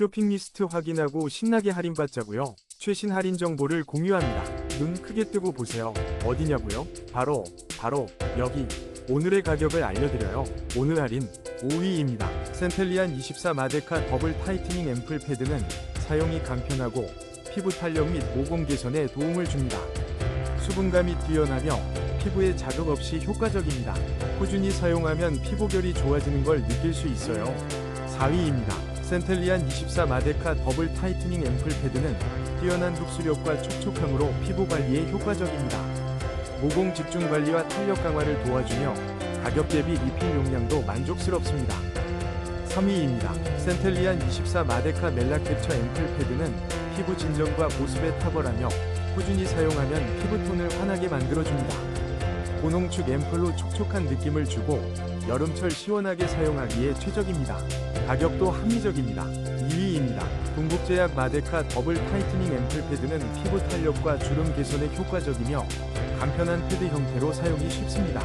쇼핑 리스트 확인하고 신나게 할인받자고요. 최신 할인 정보를 공유합니다. 눈 크게 뜨고 보세요. 어디냐고요? 바로 바로 여기. 오늘의 가격을 알려드려요. 오늘 할인 5위입니다. 센텔리안 24 마데카 더블 타이트닝 앰플 패드는 사용이 간편하고 피부 탄력 및 모공 개선에 도움을 줍니다. 수분감이 뛰어나며 피부에 자극 없이 효과적입니다. 꾸준히 사용하면 피부결이 좋아지는 걸 느낄 수 있어요. 4위입니다. 센텔리안 24 마데카 더블 타이트닝 앰플 패드는 뛰어난 흡수력과 촉촉함으로 피부 관리에 효과적입니다. 모공 집중 관리와 탄력 강화를 도와주며 가격 대비 리필 용량도 만족스럽습니다. 3위입니다. 센텔리안 24 마데카 멜라 캡처 앰플 패드는 피부 진정과 보습에 탁월하며 꾸준히 사용하면 피부톤을 환하게 만들어줍니다. 고농축 앰플로 촉촉한 느낌을 주고 여름철 시원하게 사용하기에 최적입니다. 가격도 합리적입니다. 2위입니다. 동국제약 마데카 더블 타이트닝 앰플 패드는 피부 탄력과 주름 개선에 효과적이며 간편한 패드 형태로 사용이 쉽습니다.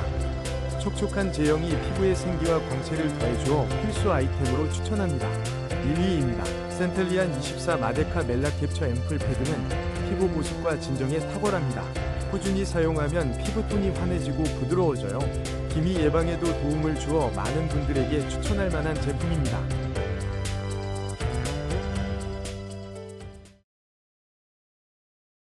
촉촉한 제형이 피부의 생기와 광채를 더해주어 필수 아이템으로 추천합니다. 1위입니다. 센텔리안 24 마데카 멜라 캡처 앰플 패드는 피부 보습과 진정에 탁월합니다. 꾸준히 사용하면 피부톤이 환해지고 부드러워져요. 기미 예방에도 도움을 주어 많은 분들에게 추천할 만한 제품입니다.